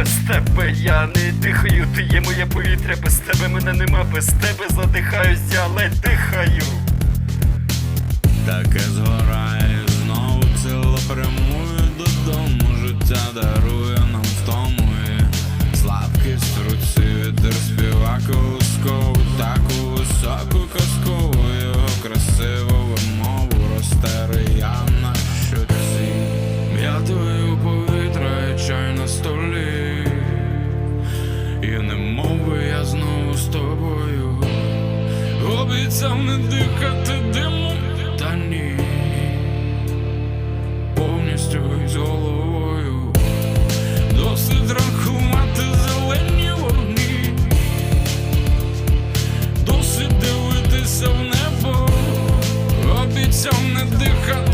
без тебе я не дихаю, ти є моє повітря, без тебе мене нема, без тебе задихаюсь, я ледь дихаю. Таке згорає знову ціло прямує додому. Життя дарує нам втому і в руці вітер співа колискову, таку високу казкову його красиву вимову розтерия на щоці. Я твою повітря чай на столі. обіцяв не дихати диму та ні повністю з головою, досить рахувати зелені вогні, досить дивитися в небо, обіцяв не дихати.